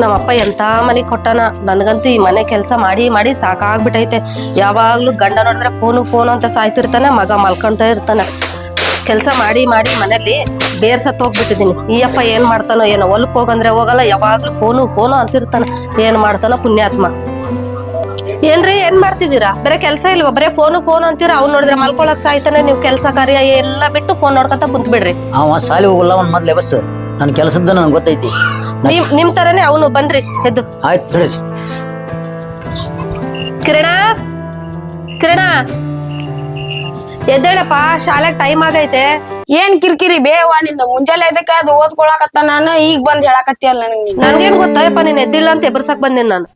ನಮ್ಮಪ್ಪ ಎಂತ ಮನೆ ಕೊಟ್ಟನ? ನನ್ಗಂತೂ ಈ ಮನೆ ಕೆಲಸ ಮಾಡಿ ಮಾಡಿ ಸಾಕಾಗ್ಬಿಟ್ಟೈತೆ ಯಾವಾಗ್ಲೂ ಗಂಡ ನೋಡಿದ್ರೆ ಫೋನು ಫೋನು ಅಂತ ಸಾಯ್ತಿರ್ತಾನೆ, ಮಗ ಮಲ್ಕೊಂತ ಇರ್ತಾನೆ. ಕೆಲಸ ಮಾಡಿ ಮಾಡಿ ಮನೇಲಿ ಬೇರ್ ಸತ್ ಹೋಗ್ಬಿಟ್ಟಿದೀನಿ ಈ ಅಪ್ಪ ಏನ್ ಮಾಡ್ತಾನೋ ಏನೋ, ಹೊಲಕ್ ಹೋಗಂದ್ರೆ ಹೋಗಲ್ಲ, ಯಾವಾಗ್ಲೂ ಫೋನು ಫೋನು ಅಂತಿರ್ತಾನ. ಏನ್ ಮಾಡ್ತಾನೋ ಪುಣ್ಯಾತ್ಮ. ಏನ್ರಿ ಏನ್ ಮಾಡ್ತಿದ್ದೀರಾ? ಬೇರೆ ಕೆಲಸ ಇಲ್ವಾ? ಬರೇ ಫೋನು ಫೋನ್ ಅಂತೀರ? ಅವ್ನು ನೋಡಿದ್ರೆ ಮಲ್ಕೊಳಕ್ ಸಾಯ್ತಾನೆ ನೀವು ಕೆಲಸ ಕಾರ್ಯ ಎಲ್ಲ ಬಿಟ್ಟು ಫೋನ್ ನೋಡ್ಕೊಂತ ಕುಂತ್ ಬಿಡ್ರಿ ಅವ ಸಾಲಿ ಹೋಗಲ್ಲ ಅವ್ನ ಮೊದ್ಲೇ ಬಸ್. ನನ್ನ ಕೆಲಸದ ನನಗೆ ಗೊತ್ತೈತಿ. ನಿಮ್ ನಿಮ್ ತರನೇ ಅವನು ಬಂದ್ರಿ ಎದ್ದು. ಆಯ್ತು ತಿಳಿಸಿ ಕಿರಣ? ಕಿರಣ? ಎದ್ದೇಳಪ್ಪ ಶಾಲೆಗ್ ಟೈಮ್ ಆಗೈತೆ. ಏನ್ ಕಿರಿಕಿರಿ ಬೇವ ನಿಂದ ಮುಂಜಾನೆ ಎದಕ್ಕೆ ಅದು ಓದ್ಕೊಳಕತ್ತ ನಾನು ಈಗ ಬಂದ್ ಹೇಳಕತ್ತಿಯಲ್ಲ ನನಗೆ ನೀನು. ನನ್ಗೇನ್ ಗೊತ್ತಾಯಪ್ಪ ನೀನ್ ಎದ್ದಿಲ್ಲ ಅಂತ ಎಬ್ರಸಕ್ ಬಂದೇನ್ ನಾನು.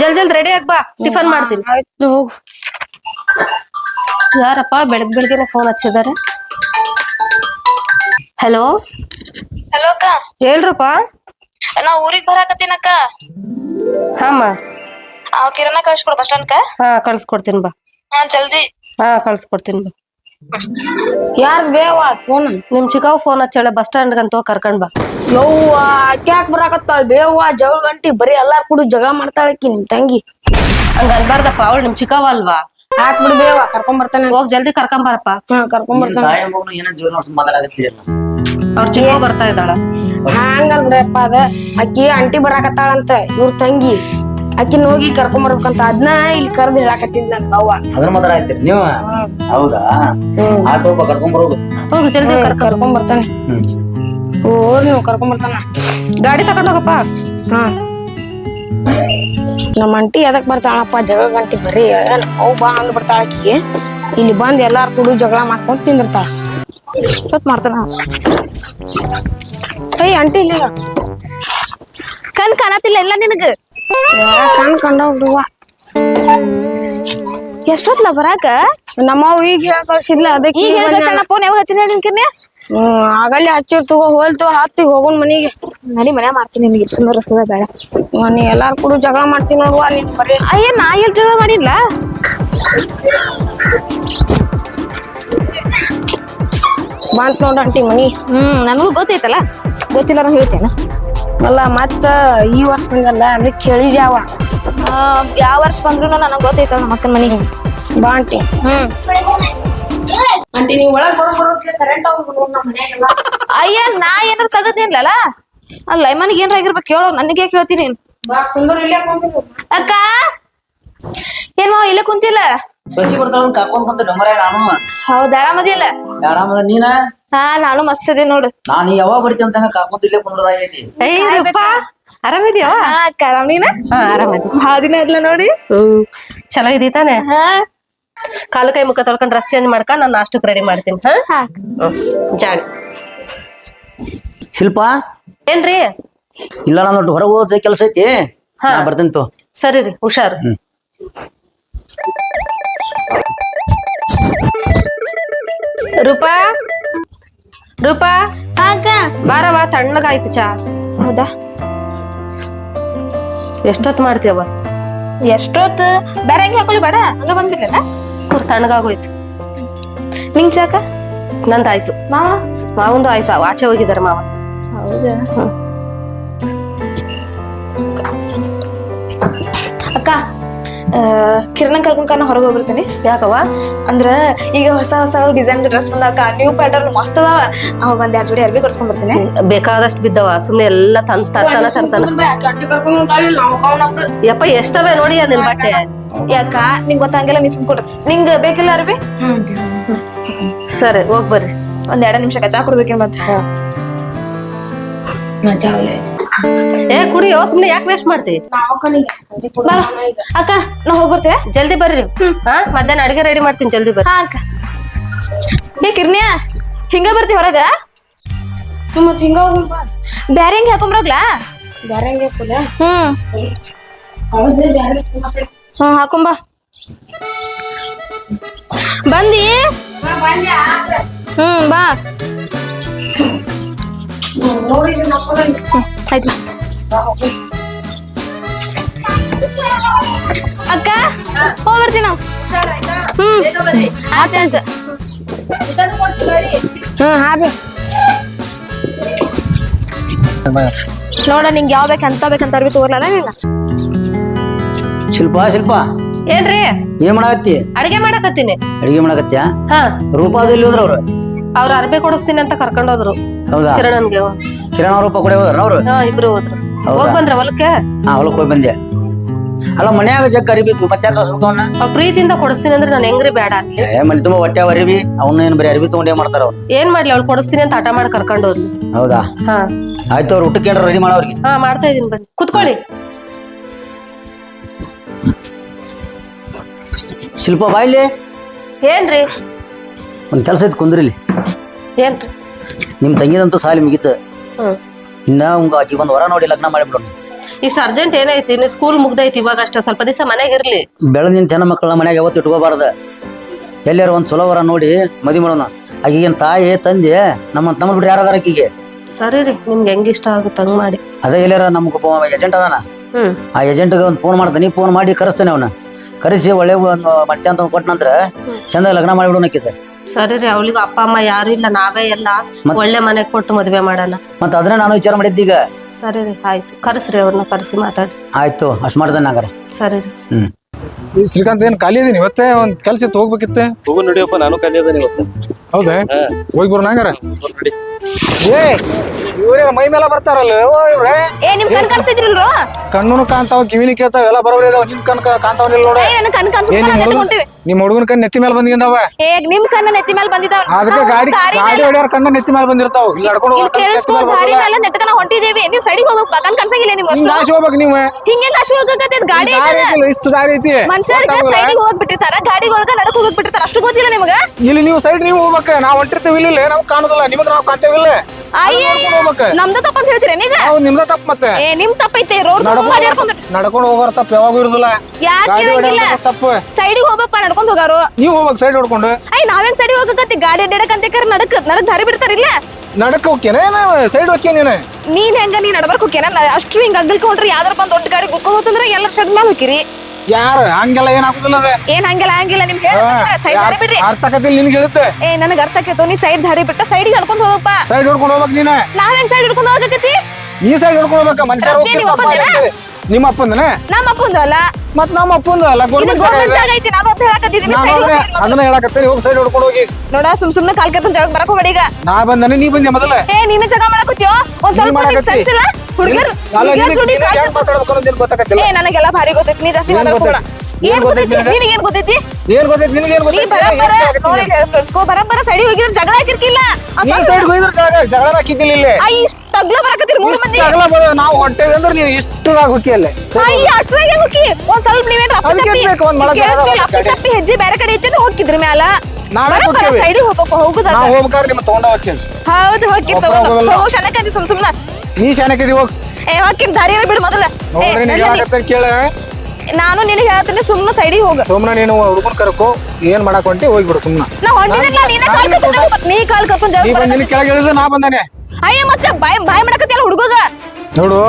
ಜಲ್ ಜಲ್ದಿ ರೆಡಿ ಆಗ್ ಬಾ. ಟಿಫನ್ ಮಾಡ್ತೀನಿ. ಆಯ್ತು. ಹೋಗು ಯಾರಪ್ಪ ಬೆಳಗ್ ಬೆಳಗ್ಗೆನೆ ಫೋನ್ ಹಚ್ಚಿದಾರೆ ಹಲೋ ಹಲೋ ಅಕ್ಕ. ಹೇಳ್ರಪ್ಪ. ನಾ ಊರಿಗ್ ಬರಾಕತ್ತೀನಕ್ಕ ಹಾಮ್ಮ. ಆ ಕಿರಣ ಕಳ್ಸ್ಕೊಡ್ ಬಸ್ ಸ್ಟಾಂಡ್ಕ ಹಾ ಕಳ್ಸ್ಕೊಡ್ತೀನಿ ಬಾ. ಹಾ ಜಲ್ದಿ. ಹಾ ಕಳ್ಸ್ಕೊಡ್ತೀನಿ ಬಾ. ಯಾರ್ ಬೇವ? ಫೋನ್ ನಿಮ್ ಚಿಕ್ಕವ್ ಫೋನ್ ಹಚ್ಚಳೆ ಬಸ್ ಸ್ಟ್ಯಾಂಡ್ ಅಂತ ಕರ್ಕೊಂಡ್ ಬಾ. ಯವ್ವ ಅಕ್ಯಾಕ್ ಬರಾಕತ್ತಾಳ? ಬೇವ ಜಗಳ ಗಂಟಿ ಬರೀ ಎಲ್ಲಾರ್ ಕೂಡ ಜಗಳ ಮಾಡ್ತಾಳಕಿ ನಿಮ್ ತಂಗಿ. ಹಂಗ ಅನ್ಬಾರ್ದಪ್ಪ ಅವಳು ನಿಮ್ ಚಿಕ್ಕವ ಅಲ್ವಾ ಹಾಕ್ ಬಿಡು ಬೇವ ಕರ್ಕೊಂಡ್ ಬರ್ತಾನೆ. ಹೋಗ್ ಜಲ್ದಿ ಕರ್ಕೊಂಡ್ ಬರಪ್ಪ. ಹಾ ಕರ್ಕೊಂಡ್ ಬರ್ತಾನೆ. ತಾಯಿ ಮಗನು ಏನೋ ಜೀವನ ನೋಡ್ಸಿ ಮಾತಾಡಕತ್ತಿರಲ್ಲ ಅವ್ರ ಚಿಕ್ಕವ ಬರ್ತಾ ಇದ್ದಾಳ. ಹಂಗಲ್ ಬಿಡಪ್ಪ ಅದ. ಅಕ್ಕಿ ಅಂಟಿ ಬರಾಕತ್ತಾಳಂತ ಇವ್ರ ತಂಗಿ. ಅಕ್ಕಿನ ಹೋಗಿ ಕರ್ಕೊಂಡ್ ಬರ್ಬೇಕಂತ ಅದ್ನ ಇಲ್ಲಿ ಕರ್ದು ಹೇಳಾಕತ್ತಿದ್ ನನ್ ಅವ್ವ. ಅದನ್ನ ಮಾತಾಡಕತ್ತೀರಿ ನೀವು? ಹೌದಾ? ಒಬ್ಬ ಕರ್ಕೊಂಡ್ ಬರೋದು. ಹೋಗು ಜಲ್ದಿ ಕರ್ಕೊಂಡ್ ಕರ್ಕೊಂಡ್ ಬರ್ತಾನೆ. ಓ ನೀವು ಕರ್ಕೊಂಡ್ ಬರ್ತಾನ? ಗಾಡಿ ತಗೊಂಡ್ ಹೋಗಪ್ಪ. ಹಾ. ನಮ್ಮ ಅಂಟಿ ಎದಕ್ ಬರ್ತಾಳಪ್ಪ ಜಗಳ ಗಂಟಿ ಬರೀ ಏನ್ ಅವ್ ಬಾ ಅಂದ್ ಬರ್ತಾಳ ಆಕಿಗೆ. ಇಲ್ಲಿ ಬಂದ್ ಎಲ್ಲಾರ್ ಕೂಡ ಜಗಳ ಮಾಡ್ಕೊಂಡ್ ತಿಂದಿರ್ತಾಳ. ಚೊತ್ ಮಾಡ್ತಾನ. ಕೈ ಅಂಟಿ ಇಲ್ಲ ಕಣ್ ಕಾಣತಿಲ್ಲ ಇಲ್ಲ ನಿನಗ? ಕಣ್ ಕಂಡ ಹುಡುಗ ಎಷ್ಟೊತ್ಲ ಬರಾಕ? ನಮ್ಮವ್ ಈಗ ಹೇಳ ಕಳ್ಸಿದ್ಲ ಅದಕ್ಕೆ ಈಗ ಹೇಳ್ಕಳ್ಸಣ ಫೋನ್ ಯಾವಾಗ ಹಚ್ಚಿನ ನಿನ್ಕಿನ್ನೆ ಹ್ಮ್ ಆಗಲ್ಲೇ ಹಚ್ಚಿರ್ ತಗೋ ಹೋಲ್ತು ಹತ್ತಿಗ್ ಹೋಗೋನ್ ಮನಿಗೆ. ನಡಿ ಮನೆ ಮಾಡ್ತೀನಿ ನಿನಗೆ ಸುಮ್ಮನೆ ರಸ್ತದ ಬೇಡ. ಮನೆ ನೀ ಎಲ್ಲಾರ್ ಕೂಡ ಜಗಳ ಮಾಡ್ತೀನಿ ನೋಡುವ ನೀನ್ ಬರೀ. ಅಯ್ಯ ನಾ ಎಲ್ಲಿ ಜಗಳ ಮಾಡಿಲ್ಲ? ಬಂತ್ ನೋಡ್ ಅಂಟಿ ಮನಿ. ಹ್ಮ್ ನನಗೂ ಗೊತ್ತೈತಲ್ಲ? ಗೊತ್ತಿಲ್ಲ ನಾನು ಹೇಳ್ತೇನೆ. ಅಲ್ಲ ಮತ್ತ ಈ ವರ್ಷ ಬಂದಲ್ಲ ಅದಕ್ಕೆ ಹೇಳಿದ್ಯ ಅವ? ಯಾವ ವರ್ಷ ಬಂದ್ರು ನನಗೆ ಗೊತ್ತೈತಲ್ಲ ನಮ್ಮ ಅಕ್ಕನ ಮನೆಗೆ. ಬಾ ಆಂಟಿ. ಹ್ಮ್. ಆಂಟಿ ನೀವ್ ಒಳಗ್ ಬರೋ ಕರೆಂಟ್ ನಮ್ಮ ಮನ್ಯಾಗೆಲ್ಲ ಅಯ್ಯ ನಾ ಏನಾರ ತಗದಿನ್ಲಲ್ಲ ಅಲ್ಲ ಮನಿಗೆ ಏನಾರ ಆಗಿರ್ಬೇಕು ಕೇಳೋ ನನಗೆ ಕೇಳ್ತೀನಿ ಬಾ ಕುಂದ್ರ ಇಲ್ಲೇ ಕುಂದ್ರು ಅಕ್ಕ! ಏನ್ ಮಾವ ಇಲ್ಲೇ ಕುಂತಿಲ್ಲ? ಸಸಿ ಬರ್ತಾಳ ಕಾಕೊಂಡ್ ಬಂದ ಡಮರ ನಾನು. ಹೌದ್ ಆರಾಮದಿಲ್ಲ ಆರಾಮದ ನೀನ? ಹಾ ನಾನು ಮಸ್ತ್ ಇದೀನಿ ನೋಡು. ನಾನು ಯಾವಾಗ ಬರ್ತೀನಿ ಅಂತ ಕಾಕೊಂಡ್ ಇಲ್ಲೇ ಕುಂದ್ರದಾಗೈತಿ ಏಯಪ್ಪ ಆರಾಮಿದ್ಯಾ? ಹಾ ಅಕ್ಕ ಆರಾಮ್ ನೀನ? ಹಾ ಆರಾಮದಿ ಭಾಳ ದಿನ ಇದ್ಲ ನೋಡಿ. ಹ್ಮ್ ಚಲೋ ಇದೀ ತಾನೆ? ಹಾ. ಕಾಲು ಕೈ ಮುಖ ತೊಳ್ಕೊಂಡ್ ಡ್ರೆಸ್ ಚೇಂಜ್ ಮಾಡ್ಕ ನಾನು ನಾಷ್ಟಕ್ಕೆ ರೆಡಿ ಮಾಡ್ತೀನಿ ಹಾ? ಜಾಗ. ಶಿಲ್ಪ? ಏನ್ರಿ? ಇಲ್ಲ ನಾನು ಹೊರಗೆ ಹೋದ ಕೆಲಸ ಐತಿ. ಹಾ. ನಾ ಬರ್ತೀನಿ ತೋ. ಸರಿ ರೀ ಹುಷಾರು. ಹ್ಮ್. ರೂಪಾ? ರೂಪಾ? ಹಾ ಅಕ್ಕ. ಬಾರವ ತಣ್ಣಗಾಯ್ತು ಚಾ. ಹೌದಾ? ಎಷ್ಟೊತ್ತು ಮಾಡ್ತೀವ ಎಷ್ಟೊತ್ತು? ಬೇರೆ ಹಂಗೆ ಹಾಕೊಳ್ಳಿ ಬೇಡ. ಹಂಗ ಬಂದ್ಬಿಟ್ಲೇನ ಕೂರ್ ತಣ್ಣಗಾಗೋಯ್ತು ನಿಂಗ್ ಚಾಕ? ನಂದಾಯ್ತು. ಮಾವ ಮಾವಂದು ಆಯ್ತು. ಆಚೆ ಹೋಗಿದಾರೆ ಮಾವ. ಹೌದಾ? ಅಕ್ಕ ಕಿರಣ ಕರ್ಕೊಂಡ್ಕಾನ ಹೊರಗೆ ಹೋಗ್ಬಿಡ್ತೀನಿ. ಯಾಕವ ಅಂದ್ರೆ ಈಗ ಹೊಸ ಹೊಸ ಡಿಸೈನ್ ಡ್ರೆಸ್ ಬಂದಾಕ ನ್ಯೂ ಪ್ಯಾಟರ್ನ್ ಮಸ್ತ್ ಅದಾವ. ಅವಾಗ ಒಂದ್ ಎರಡು ಜೋಡಿ ಅರ್ಬಿ ಕೊಡ್ಸ್ಕೊಂಡ್ ಬರ್ತೀನಿ ಬೇಕಾದಷ್ಟು ಬಿದ್ದವ ಸುಮ್ಮನೆ ಎಲ್ಲ ತನ್ ತರ್ತಾನ. ತರ್ತಾನ ಯಪ್ಪ ಎಷ್ಟವೆ ನೋಡಿ ನಿನ್ ಬಟ್ಟೆ? ಯಾಕ? ನಿಂಗ್ ಗೊತ್ತಂಗಿಲ್ಲ ನೀ ಸುಮ್ ಕೊಡ್ರಿ. ನಿಂಗ್ ಬೇಕಿಲ್ಲ ಅರ್ಬಿ? ಸರಿ ಹೋಗ್ ಬರ್ರಿ. ಒಂದ್ ಎರಡು ನಿಮಿಷ ಕಚಾ ಕೊಡ್ಬೇಕೇನ್ ಮತ್ತೆ. ಏ ಕುಡಿಯೋ ಸುಮ್ನೆ ಯಾಕೆ ವೇಸ್ಟ್ ಮಾಡ್ತಿ? ನಾವು ಕಣಿಗೆ ಅಂಟಿ ಬಾರ ಅಕ್ಕ ನಾ ಹೋಗ್ಬರ್ತೇವೆ ಜಲ್ದಿ ಬರ್ರಿ ಹಾ ಮಧ್ಯಾಹ್ನ ಅಡಿಗೆ ರೆಡಿ ಮಾಡ್ತೀನಿ ಜಲ್ದಿ ಬರ್ರಿ. ಹಾ ಅಕ್ಕ. ಏ ಕಿರ್ನ್ಯಾ ಹಿಂಗ ಬರ್ತಿ ಹೊರಗ? ಮತ್ ಹಿಂಗ ಬ್ಯಾರೆ ಹೆಂಗ್ ಹಾಕೊಂಬ್ರಾಗ್ಲಾ ಬ್ಯಾರೆ ಹಂಗೆ ಹ್ಮ್. ಹ್ಮ್ ಹಾಕೊಂಬ ಬಂದಿ? ಹ್ಮ್ ಬಾ. ಆಯ್ತು. ಅಕ್ಕ ಹೋಗ್ಬರ್ತೀವಿ ನಾವು. ಹ್ಮ್. ಆಯ್ತಾಯ್ತು ಹ್ಮ್ ಹಾಬಿ ನೋಡ ನಿಂಗೆ ಯಾವ ಬೇಕು ಅಂತ ಬೇಕಂತ ಅರ್ಬಿ ತಗೋರ್ಲಲ್ಲ ನೀನ ಶಿಲ್ಪ ಶಿಲ್ಪ. ಏನ್ರಿ? ಏನ್ ಮಾಡಕತ್ತಿ? ಅಡಿಗೆ ಮಾಡಕತ್ತೀನಿ. ಅಡಿಗೆ ಮಾಡಕತ್ತ್ಯಾ? ಹಾ. ರೂಪಾದ ಎಲ್ಲಿ ಹೋದ್ರ ಅವ್ರು? ಅವ್ರ ಅರ್ಬಿ ಕೊಡಿಸ್ತೀನಿ ಅಂತ ಕರ್ಕೊಂಡೋದ್ರು ಹೌದಾ? ಕಿರಣನ್ಗೆ ಕಿರಣ ರೂಪ ಕೊಡೆ ಹೋದ್ರ ಅವ್ರು? ಹಾ ಇಬ್ರು ಹೋದ್ರು. ಹೌದಾ? ಹೋಗ್ ಬಂದ್ರ ಹೊಲಕ್ಕೆ? ಹಾ ಹೊಲಕ್ ಹೋಗಿ ಬಂದೆ. ಅಲ್ಲ ಮನ್ಯಾಗ ಜಗ್ ಕರಿಬೇಕು ಮತ್ತೆ ಯಾಕೆ ಕಳ್ಸ್ಬೇಕು ಅವ್ರ್ ಪ್ರೀತಿಯಿಂದ ಕೊಡಿಸ್ತೀನಿ ಅಂದ್ರೆ ನಾನು ಹೆಂಗ್ರಿ ಬೇಡ ಅನ್ಲಿ ಏ ಮನೆ ತುಂಬಾ ಹೊಟ್ಟೆ ಅರಿವಿ. ಅವನ್ನ ಏನ್ ಬರೀ ಅರಿವಿ ತಗೊಂಡೇ ಮಾಡ್ತಾರ ಅವ್ರು ಏನ್ ಮಾಡ್ಲಿ ಅವ್ಳು ಕೊಡಿಸ್ತೀನಿ ಅಂತ ಹಠ ಮಾಡಿ ಕರ್ಕೊಂಡು ಹೋದ್ಲು. ಹೌದಾ? ಹಾ. ಆಯ್ತು ಅವ್ರು ಊಟಕ್ಕೆ ಏನಾರ ರೆಡಿ ಮಾಡೋರ್ಗೆ ಹಾ ಮಾಡ್ತಾ ಇದೀನಿ ಬನ್ನಿ. ಕುತ್ಕೊಳ್ಳಿ. ಶಿಲ್ಪ ಬಾಯ್ಲಿ ಏನ್ರಿ? ಒಂದ್ ಕೆಲಸ ಇತ್ತು ಕುಂದ್ರಿಲಿ. ಏನ್ರಿ? ನಿಮ್ ತಂಗಿದಂತೂ ಸಾಲಿ ಮುಗೀತು. ಹ್ಮ್. ಇನ್ನ ಉಂಗ ಆಕಿ ಒಂದ್ ವರ ನೋಡಿ ಲಗ್ನ ಮಾಡಿಬಿಡೋಣ. ಇಷ್ಟ ಅರ್ಜೆಂಟ್ ಏನೈತಿ? ಇನ್ನು ಸ್ಕೂಲ್ ಮುಗ್ದೈತಿ ಇವಾಗ ಅಷ್ಟ ಸ್ವಲ್ಪ ದಿವಸ ಮನೆಗೆ ಇರ್ಲಿ. ಬೆಳೆದಿನ ಜನ ಮಕ್ಕಳನ್ನ ಮನ್ಯಾಗ ಯಾವತ್ತು ಇಟ್ಕೋಬಾರ್ದ. ಎಲ್ಲಾರ ಒಂದ್ ಚಲೋ ವರ ನೋಡಿ ಮದಿ ಮಾಡೋಣ. ಆಕಿಗೇನ್ ತಾಯಿ ತಂದೆ ನಮ್ಮ ತಮ್ಮ ಬಿಡ್ರಿ ಯಾರದಾರ ಆಕಿಗೆ? ಸರಿ ರೀ ನಿಮ್ಗೆ ಹೆಂಗ್ ಇಷ್ಟ ಆಗುತ್ತೆ ಹಂಗ್ ಮಾಡಿ. ಅದೇ ಎಲ್ಲಾರ ನಮ್ಗೆ ಏಜೆಂಟ್ ಅದಾನ. ಹ್ಮ್. ಆ ಏಜೆಂಟ್ಗೆ ಒಂದು ಫೋನ್ ಮಾಡ್ತಾನೆ ಫೋನ್ ಮಾಡಿ ಕರೆಸ್ತಾನೆ ಅವನ. ಕರೆಸಿ ಒಳ್ಳೆ ಒಂದು ಮಟ್ಟೆ ಅಂತ ಕೊಟ್ಟ ನಂತರ ಚಂದ ಲಗ್ನ ಮಾಡಿಬಿಡೋಣ ಆಕಿದೆ ಸರಿ ರೀ ಅವಳಿಗೆ ಅಪ್ಪ ಅಮ್ಮ ಯಾರು ಇಲ್ಲ ನಾವೇ ಎಲ್ಲ ಮತ್- ಒಳ್ಳೆ ಮನೆ ಕೊಟ್ಟು ಮದ್ವೆ ಮಾಡೋಣ. ಮತ್ತೆ ಅದನ್ನ ನಾನು ವಿಚಾರ ಮಾಡಿದ್ದೀಗ ಸರಿ ರೀ ಆಯ್ತು. ಕರೆಸ್ರಿ ಅವ್ರನ್ನ ಕರೆಸಿ ಮಾತಾಡಿ. ಆಯ್ತು ಅಷ್ಟು ಮಾಡ್ದೆ ನಾಗರ ಸರಿ ರೀ. ಹ್ಮ್. ಈ ಶ್ರೀಕಾಂತ್ ಏನ್ ಖಾಲಿ ಇದೀನಿ ಇವತ್ತೇ? ಒಂದ್ ಕೆಲ್ಸ ಇತ್ತು ಹೋಗ್ಬೇಕಿತ್ತೆ? ಹೋಗು ನಡಿಯಪ್ಪ ನಾನು ಖಾಲಿ ಅದೇನೆ ಇವತ್ತು. ಹೌದಾ? ಹೋಗಿ ಬರೋಣ ಹಂಗಾರ? ಏ ಇವ್ರೇ ಮೈ ಮೇಲೆ ಬರ್ತಾರಲ್ಲ? ಓ ಇವ್ರೆ. ಏ ನಿಮ್ ಕಣ್ ಕಾಣಿಸ್ತಿದ್ರಲ್ರು ಕಣ್ಣು ಕಾಣ್ತಾವ ಕಿವಿನಿ ಕೇಳ್ತಾವ ಎಲ್ಲ ಬರೋಬ್ರಿ ಇದಾವ ನಿಮ್ ಕಣ್ ಕಾಣ್ತಾವನಿಲ್ಲ ನೋಡ. ಏ ನನ್ ಕಣ್ ಏ ಕಾಣಿಸ್ತಾನ ನಿಮ್ ಹುಡುಗನ್ ಕಣ್ ನೆತ್ತಿ ಮೇಲೆ ಬಂದಿದ್ದಾವ. ಏ ನಿಮ್ ಕಣ್ಣ ನೆತ್ತಿ ಮೇಲೆ ಬಂದಿದಾವ ಅದಕ್ಕೆ ಗಾಡಿ ಗಾಡಿ ಹೊಡ್ಯಾರ ಕಣ್ಣ ನೆತ್ತಿ ಮೇಲೆ ಬಂದಿರ್ತಾವ. ಇಲ್ಲಿ ನಡ್ಕೊಂಡು ಇಲ್ಲಿ ಕೇಳಿಸ್ಕೋ ದಾರಿ ಮೇಲೆ ನೆಟ್ಟಕನ ಹೊಂಟಿದೀವಿ. ನೀವ್ ಸೈಡಿಗೆ ಹೋಗ್ಬೇಕು ಕಣ್ ಕಾಣಿಸಂಗಿಲ್ಲ ನಿಮ್ಗೆ ಅಷ್ಟು. ನಾಶ ಹೋಗ್ಬೇಕು ನೀವು. ಹಿಂಗೆ ಅಷ್ಟು ಹೋಗಕತ್ತೈತ್ ಗಾಡಿ ಐತಿಲ್ಲ, ಇಷ್ಟು ದಾರಿ ಐತಿ. ಮನುಷ್ಯರಿಗೆ? ಸೈಡಿಗೆ ಹೋಗ್ಬಿಟ್ಟಿರ್ತಾರ ಗಾಡಿ ಒಳಗ ನಡಕ್ ಹೋಗ್ಬಿಟ್ಟಿರ್ತಾರ ಅಷ್ಟು ಗೊತ್ತಿಲ್ಲ ನಿಮಗೆ? ಇಲ್ಲಿ ನೀವು ಸೈಡ್ ನೀವು ಹೋಗ್ಬೇಕು. ನಾವು ಹೊಂಟಿರ್ತೀವಿ ಇಲ್ಲಿ ನಾವು ಕಾಣುದಿಲ್ಲ. ನಿಮಗೆ ನಾವು ಕಾಣ್ತೇವಿಲ್ಲ ನಮ್ದು ತಪ್ಪ ಅಂತ ಹೇಳ್ತೀರ ನೀಗ ನಿಮ್ದ ತಪ್ಪ ಮತ್ತೆ. ಏ ನಿಮ್ ತಪ್ಪೈತೆ ರೋಡ್ ನಡ್ಕೊಂಡು ಹೋಗೋರ್ ತಪ್ಪ ಯಾವಾಗೂ ಇರುದಿಲ್ಲ. ಯಾಕೆ ಇರಂಗಿಲ್ಲ ತಪ್ಪು. ಸೈಡಿಗೆ ಹೋಗ್ಬೇಕಪ್ಪ ನಡ್ಕೊಂಡ್ ಹೋಗಾರು. ನೀವು ಹೋಗ್ಬೇಕು ಸೈಡ್ ಹೊಡ್ಕೊಂಡು. ಅಯ್ಯ ನಾವೇನ್ ಸೈಡ್ ಹೋಗಕತ್ತಿ ಗಾಡಿ ಅಡ್ಡಾಡಕ್ ಅಂತ ನಡಕ್ ನಡಕ್ ದಾರಿ ಬಿಡ್ತಾರಿಲ್ಲ ನಡಕ್ ಹೋಗ್ಯನ ಸೈಡ್ ಹೋಗ್ಯ ನೀನು? ನೀನ್ ಹೆಂಗ ನೀನ್ ನಡ್ಬರ್ಕ್ ಹೋಗ್ಯಾನ ನಾ ಅಷ್ಟು ಹಿಂಗ್ ಅಂಗಲ್ಕೊಂಡ್ರಿ ಯಾವ್ದಾರ ಬಂದ್ ದೊಡ್ಡ ಗಾಡಿ ಗುಕ್ಕ ಹೋತಂದ್ರ ಎಲ್ಲರ ಶಡ್ ಮ್ಯಾಲ ಹೋಗಿರಿ ಯಾರು? ಹಂಗೆಲ್ಲ ಏನ್ ಆಗುದಿಲ್ಲ ಅದ. ಏನ್ ಹಂಗಿಲ್ಲ ಹಂಗಿಲ್ಲ ನಿಮ್ಗೆ ಸೈಡ್ ದಾರಿ ಬಿಡ್ರಿ ಅರ್ಥಕತಿಲ್ ನಿನ್ಗೆ ಹೇಳುತ್ತೆ ಏ ನನಗೆ ಅರ್ಥ ಆಕೇತು ನೀ ಸೈಡ್ ದಾರಿ ಬಿಟ್ಟ ಸೈಡಿಗೆ ನಡ್ಕೊಂಡ್ ಹೋಗಪ್ಪ ಸೈಡ್ ಹೊಡ್ಕೊಂಡು ಹೋಗ್ಬೇಕು ನೀನ? ನಾವ್ ಹೆಂಗ್ ಸೈಡ್ ಹಿಡ್ಕೊಂಡ್ ಹೋಗಕತ್ತಿ ನೀ ಸೈಡ್ ಹೊಡ್ಕೊಂಡು ಹೋಗ್ಬೇಕ ಮನುಷ್ಯರು ರಸ್ತೆ ನಿಮ್ಮ ಅಪ್ಪಂದೇನಾ? ನಿಮ್ಮ ಅಪ್ಪಂದನ? ನಮ್ಮ ಅಪ್ಪಂದ್ರಲ್ಲ ಮತ್ ನಮ್ಮ ಅಪ್ಪಂದು ಅಲ್ಲ ಇದು ಗೌರ್ಮೆಂಟ್ ಗೌರ್ಮೆಂಟ್ ಜಾಗ ಐತಿ ನಾನು ಅಂತ ಹೇಳಕತ್ತಿದ್ದೀನಿ ಸೈಡ್ ಅಂದ್ರೆ ಅದನ್ನ ಹೇಳಕತ್ತೇನೆ ಹೋಗಿ ಸೈಡ್ ಹೊಡ್ಕೊಂಡು ಹೋಗಿ ನೋಡ ಸುಮ್ ಸುಮ್ನೆ ಕಾಲ್ ಕರ್ಕೊಂಡ್ ಜಾಗ ಬರಕೋ ಹೋಗ್ಬೇಡಿ ಈಗ. ನಾ ಬಂದನೆ ನೀ ಬಂದೆ ಮೊದಲ. ಏ ನೀನೇ ಜಗ ಮಾಡಕತ್ತೀಯೋ ಒಂದ್ ಸ್ವಲ್ಪ ಸೆನ್ಸ್ ಇಲ್ಲ? ಹುಡುಗರ್ ಜೋಡಿ ಮಾತಾಡ್ಬೇಕು ಗೊತ್ತಾಗತ್ತಿಲ್ಲ ಏ ನನಗೆಲ್ಲ ಭಾರಿ ಗೊತ್ತೈತಿ ನೀ ಜಾಸ್ತಿ ಮಾತಾಡ್ಕೋಬೇಡ? ಏನ್ ಗೊತ್ತೈತಿ ನಿನಗೆ? ಏನ್ ಗೊತ್ತೈತಿ? ಏನ್ ಗೊತ್ತೈತಿ ನಿನಗೆ ಏನ್ ನೀ ಗೊತ್ತೈತಿ ಬರಬ್ಬರ ನೋಡಿ ಕಳ್ಸ್ಕೋ ಬರಬ್ಬರ ಸೈಡಿ ಹೋಗಿದ್ರೆ ಜಗಳ ಹಾಕಿರ್ಕಿಲ್ಲ. ಆ ಸೈಡ್ ಹೋಗಿದ್ರೆ ಜಗಳ ಹಾಕಿದ್ದಿಲ್ಲ ಇಲ್ಲಿ. ತಗ್ಲ ಬರಕತ್ತೀರಿ ಮೂರು ಮಂದಿ? ತಗ್ಲ ಬರೋ ನಾವು ಹೊಂಟೇವಿ ಅಂದ್ರೆ ನೀನು ಇಷ್ಟದಾಗ ಹುಕ್ಕಿ ಅಲ್ಲೇ. ಅಯ್ಯ ಅಷ್ಟ್ರಾಗೆ ಹೋಗಿ ಒಂದ್ ಸ್ವಲ್ಪ ನೀವೇನ್ ಅಪ್ಪಿ ಅದಕ್ಕೆ ತಪ್ಪಿ ಬೇಕು, ಒಂದ್ ಮಳ ಜಾಗ ಕೇಳಿಸ್ಕೊಳ್ಳಿ, ಅಪ್ಪಿ. ತಪ್ಪಿ ಹೆಜ್ಜೆ ಬೇರೆ ಕಡೆ ಐತಿ ಹೋಗ್ತಿದ್ರಿ ಮ್ಯಾಲ. ನಾವೇ ಹೋಗ್ತೇವೆ. ಸೈಡಿಗೆ ಹೋಗ್ಬೇಕು ಹೋಗುದ ನಾವು ಹೋಗ್ಬೇಕಾದ್ರೆ ನಿಮ್ಮ ತಗೊಂಡ ಹೋಗ್ತೀನಿ ಹೌದು ಹೋಗಿ ಒಬ್ರು ಹೋಗಲ್ಲ. ಹೋಗೋ ಸುಮ್ ಸುಮ್ನ. ನೀ ಶಾನಕಿದಿ ಹೋಗ್. ಏ ಹೋಗಿ ದಾರಿ ಬಿಡು ಮೊದಲ. ಏ, ನೋಡ್ರಿ ಕೇಳ. ನಾನು ನಿನಗೆ ಹೇಳ್ತೀನಿ ಸುಮ್ಮನೆ ಸೈಡಿಗೆ ಹೋಗ. ಸುಮ್ಮನೆ ನೀನು ಹುಡುಗನ್ ಕರ್ಕೋ ಏನ್ ಮಾಡಕ್ ಹೊಂಟಿ ಹೋಗ್ಬಿಡು ಸುಮ್ಮನೆ ನಾ ಹೊಂಟಿದ್ದಿಲ್ಲ ನೀನೇ ಕಾಲ್ ಕರ್ಕೊಂಡ್ ನೀ ಕಾಲ್ ಕರ್ಕೊಂಡು ಜಾಗ ನೀ ಬಂದ್ ನಿನ್. ಕೆಳಗೆ ನಾ ಬಂದಾನೆ. ಅಯ್ಯ ಮತ್ತೆ ಬಾಯ್ ಬಾಯ್ ಮಾಡಕತ್ತಿಯಲ್ಲ ಹುಡುಗಗ? ನೋಡು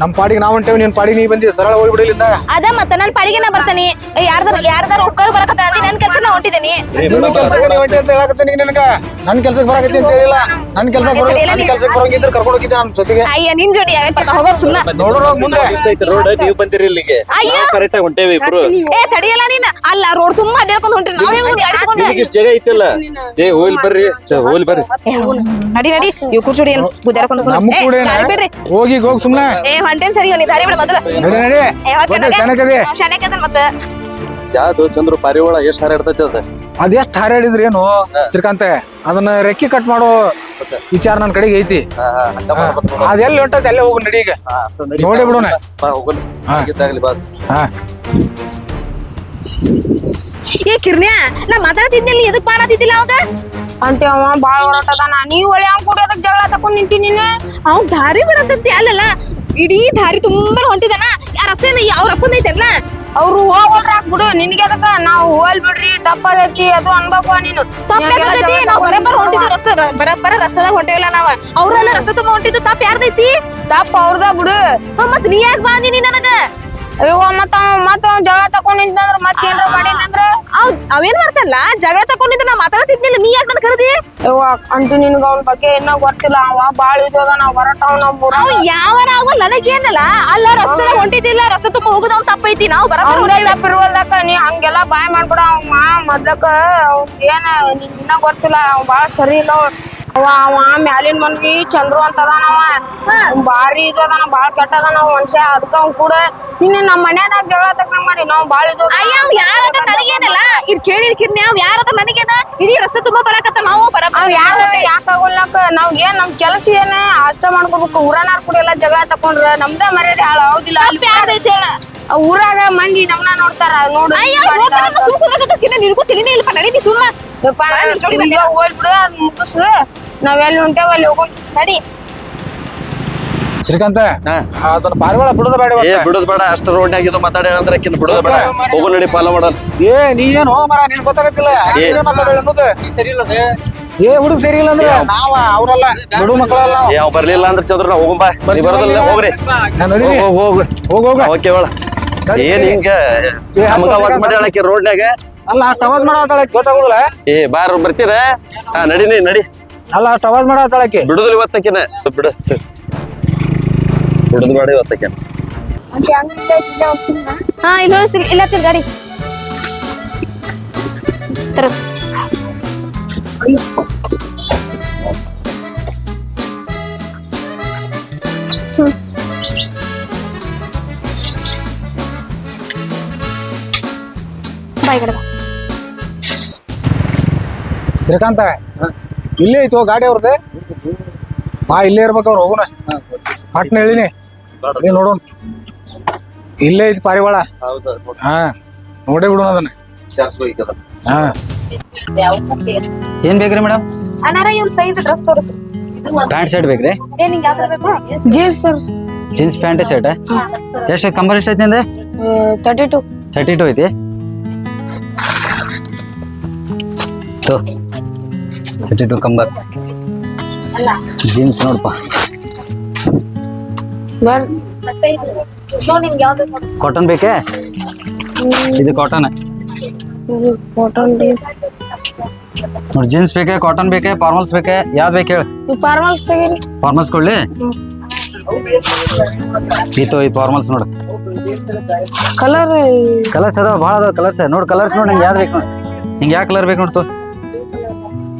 ನಮ್ ಪಾಡಿಗೆ ನಾವ್ ಹೊಂಟೇವಿ ನಿನ್ ಪಾಡಿಗೆ ನೀ ಬಂದಿ ಸರಳ ಹೋಗ್ಬಿಡಿಲಿಂದ ಅದ ಮತ್ತ ನನ್ ಪಾಡಿಗೆ ನಾ ಬರ್ತಾನೆ. ಯಾರ್ದಾರ ಯಾರ್ದಾರ ಉಕ್ಕರ್ ಬರಕತ್ತ ಅಂದಿ ನನ್ ಕೆಲ್ಸ ನಾ ಹೊಂಟಿದ್ದೀನಿ ನಿನ್ನ ಕೆಲ್ಸ ನೀ ಹೊಂಟಿ ಅಂತ ಹೇಳಕತ್ತೀನಿ ಈಗ ನನಗ. ನನ್ ಕೆಲ್ಸಕ್ಕೆ ಬರಕತ್ತಿ ಅಂತ ಹೇಳಿಲ್ಲ. ನನ್ ಕೆಲ್ಸಕ್ಕೆ ಬರೋ ನನ್ ಕೆಲ್ಸಕ್ಕೆ ಬರೋಂಗಿದ್ರೆ ಕರ್ಕೊಂಡು ಹೋಗಿದ್ದೆ ನಮ್ ಜೊತೆಗೆ. ಅಯ್ಯ ನಿನ್ ಜೋಡಿ ಯಾವಾಗ ಹೋಗೋ ಸುಮ್ಮನೆ ನೋಡೋ ನೋಡ್ರ ಮುಂದೆ. ಇಷ್ಟ ಐತೆ ರೋಡ್ ನೀವು ಬಂದಿರಿ ಇಲ್ಲಿಗೆ. ಕರೆಕ್ಟಾಗಿ ಕರೆಕ್ಟ್ ಆಗಿ ಹೊಂಟೇವಿ ಇಬ್ರು. ಏ ತಡಿಯಲ್ಲ ನೀನ್. ಅಲ್ಲ ರೋಡ್ ತುಂಬಾ ಅಡ್ಡಾಡ್ಕೊಂಡ್ ಹೊಂಟ್ರಿ. ನಾವು ಹೆಂಗ್ ಗಾಡಿ ತಗೊಂಡು ನಿಮಗೆ ಇಷ್ಟ ಜಾಗ ಐತಲ್ಲ? ಏ ಹೋಲ್ ಬರ್ರಿ. ಚ, ಹೋಲ್ ಬರ್ರಿ. ನಡಿ ನಡಿ. ಇವ್ ಕೂರ್ಚೋಡಿ ಏನು ಗುದ್ದಾಡ್ಕೊಂಡು ನಮ್ಮ ಕೂಡ ದಾರಿ ಬಿಡ್ರಿ. ಹೋಗಿ ಹೋಗಿ ಸುಮ್ನೆ. ಹೊಂಟೇನ್ ಸರಿ ನೀ ದಾರಿ ಬಿಡ ಮೊದಲ. ನಡಿ ನಡಿ. ಶನಕದ. ಮತ್ತೆ. ಯಾವ್ದು ಚಂದ್ರು ಪಾರಿವಾಳ ಎಷ್ಟ್ ಹಾರಾಡ್ತೈತಿ ಅದ? ಅದ್ ಎಷ್ಟ್ ಹೇಳಿದ್ರಿ ಏನು ಶ್ರೀಕಾಂತ? ಅದನ್ನ ರೆಕ್ಕಿ ಕಟ್ ಮಾಡೋ ವಿಚಾರ ನನ್ ಕಡೆಗೆ ಐತಿ. ನೋಡು. ಎಲ್ಲಿ ಹೊಂಟೈತಿ ಅಲ್ಲೇ ಹೋಗು ನಡಿ ಈಗ. ನಡಿ. ಬಿಡೋಣ. ಬಾ, ಹೋಗೋಣ. ಹಾ. ಬಾ. ಹಾ. ಏ ಕಿರ್ನ್ಯ ನಾ ಮಾತಾಡ್ತಿದ್ದಿಲ್ಲ ಎದಕ್ ಬಾರಾತಿದ್ದಿಲ್ಲ ಅವಾಗ? ಅಂಟಿ ಅವ ಬಾಳ ನಾ ನೀವು ಒಳ್ಳೆ ಅವ್ನ್ ಕೂಡ ಅದಕ್ಕೆ ಜಗಳ ತಕೊಂಡ್ ನಿಂತೀನಿ ನೀನು? ಅವ್ನ್ ದಾರಿ ಬಿಡಂತಂತಿ ಅಲ್ಲಲ್ಲ. ಇಡೀ ದಾರಿ ತುಂಬಾ ಹೊಂಟಿದನ. ಆ ರಸ್ತೆನ ಅವ್ರ ಅಲ್ಲ ಅವ್ರು ಹೋಗೋಲ್ರಿ ಹಾಕ್ಬಿಡು ನಿನ್ಗೆ ಅದಕ್ಕ ನಾವು ಹೋಲ್ ಬಿಡ್ರಿ ತಪ್ಪದೈತಿ ಅದು ಅನ್ಬೇಕು ನೀನು. ತಪ್ಪಾಗತೈತಿ ನಾವ್ ಬರಬ್ಬರ ಹೊಂಟಿದ್ವಿ ರಸ್ತೆ ಬರಬ್ಬರ ರಸ್ತೆದಾಗ ಹೊಂಟೇವಲ್ಲ ನಾವ. ಅವ್ರೆಲ್ಲ ರಸ್ತೆ ತುಂಬಾ ಹೊಂಟಿದ್ದು ತಪ್ಪ ಯಾರ್ದೈತಿ? ತಪ್ಪ ಅವ್ರದ ಬಿಡು. ಮತ್ ನೀ ಯಾಕೆ ಬಾಂದಿನಿ ನನಗ? ಅಯ್ಯೋ ಮತ್ತ ಮತ್ತ ಜಗಳ ತಕೊಂಡ್ ನಿಂತಂದ್ರ ಮತ್ ಏನ್ರ ಮಾಡಿದಂದ್ರ ಅವ್ ಅವೇನ್ ಮಾಡ್ತಾನಲ್ಲ ಜಗಳ ತಕೊಂಡಿದ್ರೆ ನಾ ಮಾತಾಡ್ತಿದ್ನಿಲ್ಲ ನೀ ಯಾಕೆ ನನ್ ಕರೆದಿ? ಅಂಟು ನಿನ್ಗ ಅವ್ನ ಬಗ್ಗೆ ಏನ ಗೊತ್ತಿಲ್ಲ. ಅವ ಬಾಳ ಇದ್ದದ ನಾವ್ ಬರತಾವ್ ನಮ್ಮ ಅವ್ ಯಾವರ ಆಗೋ ನನಗೇನಲ್ಲ ಅಲ್ಲ ರಸ್ತೆ ಹೊಂಟಿದ್ದಿಲ್ಲ ರಸ್ತೆ ತುಂಬ ಹೋಗುದ ಅವ್ನ್ ತಪ್ಪೈತಿ ನಾವು ಬರಲ್ಲ ನೀ ಹಂಗೆಲ್ಲ ಬಾಯ್ ಮಾಡ್ಬಿಡ ಅವ ಮಾ ಮೊದ್ಲಕ್ಕ ಏನ ನಿನ್ನ ಗೊತ್ತಿಲ್ಲ ಅವ್ ಬಾಳ ಸರಿ ಇಲ್ಲ ಅವ. ಅವ ಮ್ಯಾಲಿನ ಮನ್ವಿ ಚಂದ್ರು ಅಂತ ಅದಾನವ ಬಾರಿ ಇದು ಅದಾನ ಬಾಳ ಕೆಟ್ಟ ಅದಾನ ಮನುಷ್ಯ. ಅದಕ್ಕ ಅವ್ನ್ ಕೂಡ ನಿನ್ನೆ ನಮ್ಮ ಮನ್ಯಾಗ ಜಗಳ ತಕ್ಕ ಮಾಡಿ ನಾವ್ ಬಾಳ ಇದು ಅಯ್ಯ ಅವ್ ಯಾರದ ನನಗೇನಲ್ಲ. ಇದ್ ಕೇಳಿ ಕಿರ್ನಿ ಅವ್ ಯಾರದ ನನಗೇನ? ಇಡೀ ರಸ್ತೆ ತುಂಬಾ ಬರಾಕತ್ತ ನಾವು ಬರ ಅವ್ ಯಾರ ಯಾಕ ಆಗೋಲ್ಲಕ್ಕ ನಾವ್ ಏನ್ ನಮ್ ಕೆಲಸ ಏನು ಅಷ್ಟ ಮಾಡ್ಕೋಬೇಕು. ಊರನಾರ್ ಕೂಡ ಎಲ್ಲ ಜಗಳ ತಕೊಂಡ್ರ ನಮ್ದ ಮರ್ಯಾದೆ ಹಾಳ ಹೌದಿಲ್ಲ ಅಲ್ಲಿ ಯಾರ್ದೈತಿ ಹೇಳ? ಆ ಊರಾಗ ಮಂದಿ ನಮ್ನ ನೋಡ್ತಾರ ನೋಡು. ಅಯ್ಯ ಸುಮ್ಮನೆ ನಿನಗೂ ತಿಳಿನೇ ಇಲ್ಲಪ್ಪ. ನಡೀತಿ ಸುಮ್ಮ ಹೋಗ್ಬಿಡು ಅದ್ ಮುಗಿಸ್ ನಾವ್ ಎಲ್ಲಿ ಹೊಂಟೇವ ಅಲ್ಲಿ ಹೋಗೋಣ. ನಡಿ. ಶ್ರೀಕಾಂತ ಹಾ. ಅದನ್ನ ಪಾರಿವಾಳ ಬಿಡೋದ ಬೇಡ ಏ. ಬಿಡುದ್ ಬೇಡ ಅಷ್ಟ ರೋಡ್ನ್ಯಾಗ ಇದು ಮಾತಾಡ ಅಂದ್ರೆ ಆಕಿನ್ ಬಿಡುದ ಬೇಡ. ಹೋಗು ನಡಿ ಪಾಲ ಮಾಡಲ್ ಏ ನೀ ಏನು ಮರ ನಿನ್ ಗೊತ್ತಾಗತ್ತಿಲ್ಲ. ಸರಿ ಇಲ್ಲ ಏ ಹುಡುಗ ಸರಿ ಇಲ್ಲ ಅಂದ್ರೆ ನಾವ ಅವ್ರಲ್ಲ ಬಿಡು ಮಕ್ಕಳಲ್ಲ. ಯಾವ ಬರ್ಲಿಲ್ಲ ಅಂದ್ರೆ ಚಂದ್ರ ನಾ ಹೋಗುಂಬಾ. ನೀ ಬರೋದಲ್ಲ ಹೋಗ್ರಿ. ಹೋಗ್ ಹೋಗ್ ಹೋಗ್. ಹೋಗ ಓಕೆ ಒಳ ಏನ್ ಹಿಂಗ ಏ, ನಮಗ second ಮಾಡಿ ಹೇಳಕ್ಕೆ ರೋಡ್ನ್ಯಾಗ? ಅಲ್ಲ ಅಷ್ಟು ಅವಾಜ್ ಮಾಡತ್ತಾಳೆ ಗೊತ್ತಾಗೋದಿಲ್ಲ. ಏ ಬಾರ್ ಬರ್ತೀರ? ಹಾ ನಡಿ ನೀ ನಡಿ. ಅಲ್ಲ ಅಷ್ಟು ಅವಾಜ್ ಮಾಡತ್ತಾಳಕ್ಕೆ ಬಿಡುದಿಲ್ಲ ಇವತ್ತಕಿನ ಬಿಡು ಸರಿ. ಬಿಡುದು ಬೇಡ ಇವತ್ತಕಿನ ಹಾ ಇಲ್ಲ ಇಲ್ಲ ಚಿಲ್ ಗಾಡಿ. ತರ. ಬಾಯ್. ಶ್ರೀಕಾಂತ ಇಲ್ಲೇ ಐತೋ ಗಾಡಿ ಅವ್ರದ್ದೆ ಬಾ ಇಲ್ಲೇ ಇರ್ಬೇಕು ಅವ್ರು ಹೋಗುಣ. ಪಟ್ನ ಹೇಳಿನಿ. ನೀ ನೋಡೋಣ. ಇಲ್ಲೇ ಐತಿ ಪಾರಿವಾಳ. ಹಾ ನೋಡೇ ಬಿಡೋಣ ಅದನ್ನ. ಹಾ. ಏನ್ ಬೇಕ್ರಿ ಮೇಡಮ್ ಅನಾರ ಇವ್ನ ಸೈಜ್ ಡ್ರೆಸ್ ತೋರಿಸ್ರಿ. ಪ್ಯಾಂಟ್ ಶರ್ಟ್ ಬೇಕ್ರಿ? ಏನ್ ನಿಂಗೆ ಯಾವ್ದು ಬೇಕು? Jeans sir. Jeans pant shirt ಎಷ್ಟು ಕಂಬರ್ ಎಷ್ಟು ಐತಿ ಅಂದ್ರೆ ತರ್ಟಿ ಟು ತರ್ಟಿ ಟು ಐತಿ. ತೋ. ತರ್ಟಿ ಟು ಕಂಬರ್ ಜೀನ್ಸ್ ನೋಡಪ್ಪ ಕಾಟನ್ ಬೇಕೇ? ಇದು ಕಾಟನ್ ಕಾಟನ್ ನೋಡಿ ಜೀನ್ಸ್ ಬೇಕೇ ಕಾಟನ್ ಬೇಕೇ ಫಾರ್ಮಲ್ಸ್ ಬೇಕೇ ಯಾವ್ದು ಬೇಕು ಹೇಳಿ. ಫಾರ್ಮಲ್ಸ್ ತೆಗೀರಿ. ಫಾರ್ಮಲ್ಸ್ ಕೊಡ್ಲಿ? ಈತು ಈ ಫಾರ್ಮಲ್ಸ್ ನೋಡು. ಕಲರ್ ಕಲರ್ಸ್ ಅದಾವ ಭಾಳ ಅದಾವ ಕಲರ್ಸ್ ನೋಡಿ ಕಲರ್ಸ್ ನೋಡಿ ನಿಂಗೆ ಯಾವ್ದು ಬೇಕು ನೋಡಿ. ನಿಂಗೆ ಯಾವ ಕಲರ್ ಬೇಕು ನೋಡ್ತು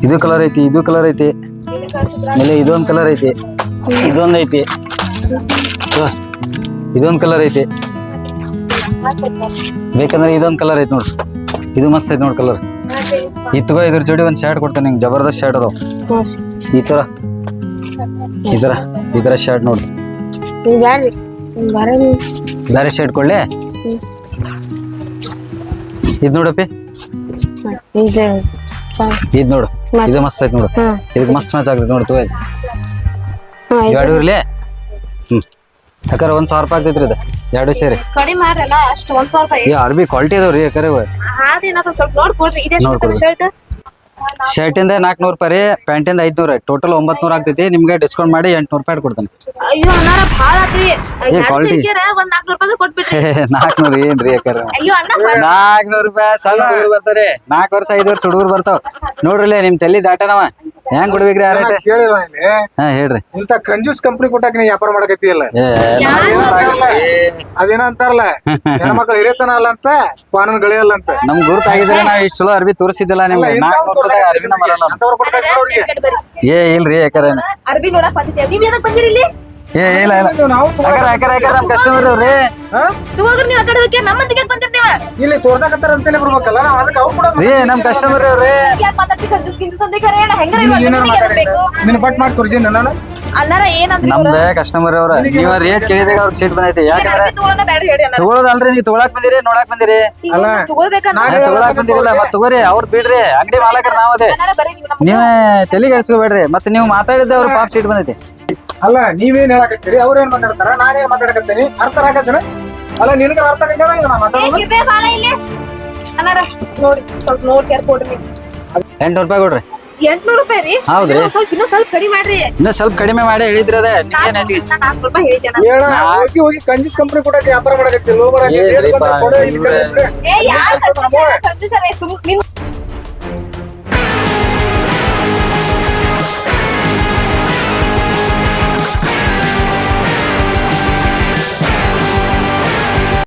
ಇದು ಕಲರ್ ಐತಿ ಇದು ಕಲರ್ ಐತಿ. ಆಮೇಲೆ ಇದೊಂದು ಕಲರ್ ಐತಿ. ಇದೊಂದು ಐತಿ. ಇದೊಂದು ಕಲರ್ ಐತಿ. ಬೇಕಂದ್ರೆ ಇದೊಂದು ಕಲರ್ ಐತಿ ನೋಡ್ರಿ ಇದು ಮಸ್ತ್ ಐತಿ ನೋಡಿ ಕಲರ್ ಇತ್ಗೋ ಇದ್ರ ಜೋಡಿ ಒಂದು ಶರ್ಟ್ ಕೊಡ್ತೇನೆ ನಿಂಗೆ. ಜಬರ್ದಸ್ತ್ ಶರ್ಟ್ ಅದಾವ. ಈ ಥರ ಈ ಥರ ಈ ಥರ ಶರ್ಟ್ ನೋಡ್ರಿ ಬೇರೆ ಶರ್ಟ್ ಕೊಡ್ಲಿ? ಇದು ನೋಡಪ್ಪಿ. ಇದು ನೋಡು. ಇದು ಮಸ್ತ್ ಐತಿ ನೋಡು. ಇದಕ್ಕೆ ಮಸ್ತ್ ಮ್ಯಾಚ್ ಆಗ್ತೈತಿ ನೋಡು ತೂ ಎರಡು ಇರ್ಲಿ ಹ್ಮ್. ಯಾಕಂದ್ರೆ ಒಂದ್ ಸಾವಿರ ರೂಪಾಯಿ ಆಗ್ತೈತ್ರಿ ಇದು. ಎರಡು ಸೇರಿ. ಕಡಿಮೆ ಮಾಡ್ರಲ್ಲ ಅಷ್ಟು ಒಂದ್ ಸಾವಿರ ರೂಪಾಯಿ. ಈ ಅರ್ಬಿ ಕ್ವಾಲಿಟಿ ಅದಾವ್ರಿ ಯಾಕಂದ್ರೆ ಅದೇನಾದ್ರು ಸ್ವಲ್ಪ ನೋಡ್ಕೊಡ್ರಿ. ಇದೆ ಶರ್ಟ್? ಶರ್ಟಿಂದ ನಾಲ್ಕುನೂರು ರೂಪಾಯಿ ರೀ ಪ್ಯಾಂಟಿಂದ ಐದ್ನೂರ. ಟೋಟಲ್ ಒಂಬತ್ನೂರ ಆಗ್ತೈತಿ. ನಿಮ್ಗೆ ಡಿಸ್ಕೌಂಟ್ ಮಾಡಿ ಎಂಟ್ನೂರು ರೂಪಾಯಿ ಕೊಡ್ತಾನೆ. ಅಯ್ಯೋ ಅಣ್ಣಾರ ಭಾಳ ಆತ್ರಿ ಏ, quality. ಒಂದ್ ನಾಲ್ಕುನೂರು ರೂಪಾಯಿ ಕೊಟ್ಬಿಟ್ರಿ. ನಾಲ್ಕುನೂರು ಏನ್ರಿ ಯಾಕಂದ್ರೆ ಅಯ್ಯೋ ಅಣ್ಣ ನಾಲ್ಕುನೂರು ರೂಪಾಯಿ ಸಣ್ಣ ಹುಡುಗರು ಬರ್ತಾರೆ. ನಾಲ್ಕು ವರ್ಷ ಐದು ವರ್ಷ ಹುಡುಗರು ಬರ್ತಾವ. ನೋಡ್ರಿ ನಿಮ್ ತಲೆ ದಾಟನವ. ಹೆಂಗ್ ಕೊಡ್ಬೇಕ್ರಿ ಆ ರೇಟ್ ಕೇಳಿಲ್ಲ ಇಲ್ಲಿ. ಹಾ ಹೇಳ್ರಿ. ಇಂತ ಕಂಜೂಸ್ ಕಂಪ್ನಿ ಕೊಟ್ಟಾಕ ನೀ ವ್ಯಾಪಾರ ಮಾಡಕತ್ತಿಯಲ್ಲ ಅದೇನೋ ಅಂತಾರಲ್ಲ ಹೆಣ್ಮಕ್ಳು ಹಿರಿಯತನ ಅಲ್ಲ ಅಂತ ಪಾನನ್ ಗಳಿಯಲ್ಲ ಅಂತ ನಮ್ ಗುರುತಾಗಿದ್ರೆ ನಾವ್ ಇಷ್ಟು ಚಲೋ ಅರ್ಬಿ ತೋರಿಸಿದ್ದಿಲ್ಲ ನಿಮ್ಗೆ. ನಾಲ್ಕು ರೂಪಾಯಿ ಅರ್ಬಿನ ಬರಲ್ಲ ಅಂತವ್ರು ಕೊಡ್ಬೇಕು ಅವ್ರಿಗೆ ಏ ಇಲ್ರಿ ಯಾಕಂದ್ರೆ ಅರ್ಬಿ ನೋಡಕ್ ಬಂದಿದ್ದೇವೆ ನೀವ್ ಎದಕ್ ಬಂದಿರಿ ಇಲ್ಲಿ? ಏ ಇಲ್ಲ ಇಲ್ಲ. ನಾವು ಯಾಕಂದ್ರೆ ಯಾಕಂದ್ರೆ ಯಾಕಂದ್ರೆ ನಮ್ ಕಸ್ಟಮರ್ ಅವ್ರಿ ತಗೋಗ್ರಿ ನೀವ್ ಆ ಕಡೆ ಹೋಗಿ ನಮ್ಮ ಮಂದಿಗೆ ಬಂದಿರಿ ನೀವ ಇಲ್ಲಿ ತೋರ್ಸಕತ್ತಾರ ಅಂತಲೇ ಬರ್ಬೇಕಲ್ಲ ನಾವ್ ಅದಕ್ಕೆ ಅವ್ರು ಕೊಡೋದು ರೀ ನಮ್ ಕಸ್ಟಮರ್ ಅವ್ರಿ ಯಾಕೆ ಮಾತಾಡ್ತಿ ಕಂಜೂಸ್ ಗಿಂಜೂಸ್ ಅಂತ ಕರೆ ಅಣ್ಣ ಹೆಂಗಾರ ನೀನ್ ಏನಾರ ನಿನಗೆ ಬೇಕು? ನಿನ್ ಬಟ್ ಮಾಡಿ ತೋರಿಸಿನ ನಾನು. ಅಣ್ಣಾರ ಏನಂದ್ರಿ ನಮ್ದ ಕಸ್ಟಮರ್ ಅವ್ರ. ನೀವ್ ರೇಟ್ ಕೇಳಿದಾಗ ಅವ್ರಿಗೆ ಸೀಟ್ ಬಂದೈತಿ. ಯಾಕಂದ್ರೆ ತಗೊಳಕ್ ಬಂದಿರಿ ನೋಡಕ್ ಬಂದಿರಿ. ಅಲ್ಲ. ತಗೊಳಕ್ ಬಂದಿರಲ್ಲ ತಗೋರಿ ಬಿಡ್ರಿ ಅಂಗಡಿ ಮಾಲಕರ ನಾವ್ ಅದೇ. ಅಣ್ಣಾರ ಬರ್ರಿ ನೀವೇ ತಲೆಗೆ ಎಡ್ಸ್ಕೊಬೇಡ್ರಿ ಮತ್ತೆ ನೀವು ಮಾತಾಡಿದ್ದೆ ಅವ್ರ ಪಾಪ್ ಸೀಟ್ ಬಂದೈತಿ. ಅಲ್ಲ ನೀವೇನ್ ಹೇಳಕತ್ತೀರಿ? ಅವ್ರೇನ್ ಮಾತಾಡ್ತಾರ? ನಾನೇನ್ ಮಾತಾಡಕತ್ತೀನಿ? ಅರ್ಥ ಆಗತ್ತೇನೆ? ಅಲ್ಲ ನಿನಗ ಅರ್ಥ ಆಗಲ್ಲ ನಾ ಮಾತಾಡೋದು? ಇರ್ಬೇ ಬಾಳ ಇಲ್ಲಿ. ಅಣ್ಣಾರ ನೋಡಿ ಸ್ವಲ್ಪ ನೋಡಿ ಕೇರ್ ಕೊಡ್ರಿ ಎಂಟ್ನೂರು ರೂಪಾಯಿ ಕೊಡ್ರಿ. ಎಂಟ್ನೂರು ರೂಪಾಯಿ ರೀ? ಹೌದ್ರಿ. ಇನ್ನೂ ಸ್ವಲ್ಪ ಇನ್ನೂ ಸ್ವಲ್ಪ ಕಡಿಮೆ ಮಾಡ್ರಿ. ಇನ್ನ ಸ್ವಲ್ಪ ಕಡಿಮೆ ಮಾಡಿ ಹೇಳಿದ್ರೆ ಅದೇ ನಿಮ್ಗೇನ್ ಹೆಚ್ಚಿಗೆ? ನಾನ್ ನಾಲ್ಕು ರೂಪಾಯಿ ಹೇಳಿದ್ದೆ ನಾನು. ಹೋಗಿ ಹೋಗಿ ಕಂಜೂಸ್ ಕಂಪನಿ ವ್ಯಾಪಾರ ಮಾಡಕತ್ತಿ ಲೋ ಕೊಡ? ಏ ಯಾರ್ ಕಂಜೂಸರ? ಕಂಜೂಸರ? ಸುಮ್- ನಿನ್